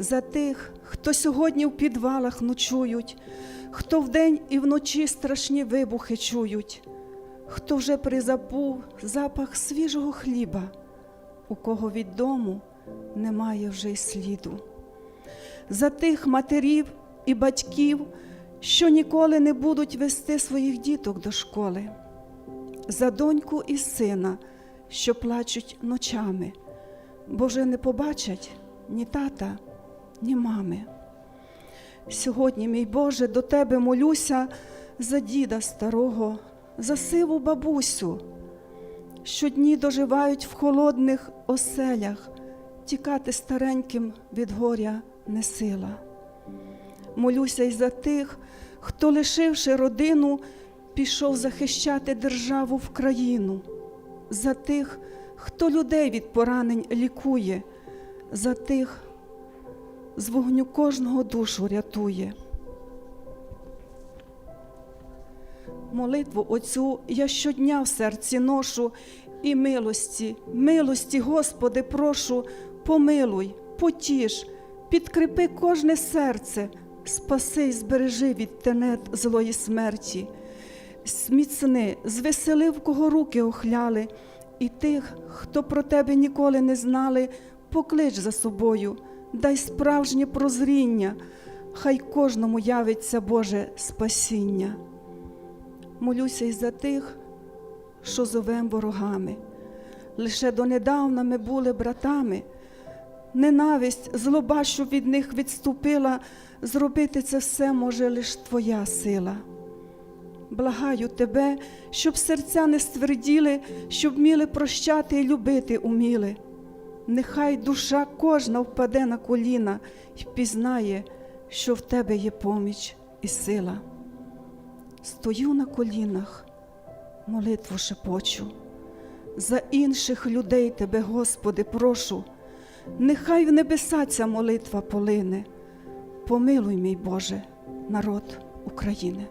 За тих, хто сьогодні в підвалах ночують, хто вдень і вночі страшні вибухи чують, хто вже призабув запах свіжого хліба, у кого від дому немає вже й сліду. За тих матерів і батьків, що ніколи не будуть вести своїх діток до школи, за доньку і сина, що плачуть ночами, бо вже не побачать ні тата, ні мами. Сьогодні, мій Боже, до Тебе молюся за діда старого, за сиву бабусю, що дні доживають в холодних оселях, тікати стареньким від горя не сила. Молюся й за тих, хто, лишивши родину, пішов захищати державу в країну, за тих, хто людей від поранень лікує, за тих, з вогню кожного душу рятує. Молитву оцю я щодня в серці ношу і милості, милості, Господи, прошу, помилуй, потіш, підкріпи кожне серце, спаси й збережи від тенет злої смерті. Зміцни, звесели, в кого руки охляли, і тих, хто про тебе ніколи не знали, поклич за собою, дай справжнє прозріння, хай кожному явиться Боже спасіння. Молюся й за тих, що зовем ворогами. Лише донедавна ми були братами. Ненависть, злоба, що від них відступила, зробити це все може лиш Твоя сила. Благаю тебе, щоб серця не стверділи, щоб вміли прощати і любити уміли. Нехай душа кожна впаде на коліна і пізнає, що в тебе є поміч і сила. Стою на колінах, молитву шепочу. За інших людей тебе, Господи, прошу, нехай в небеса ця молитва полине. Помилуй, мій Боже, народ України.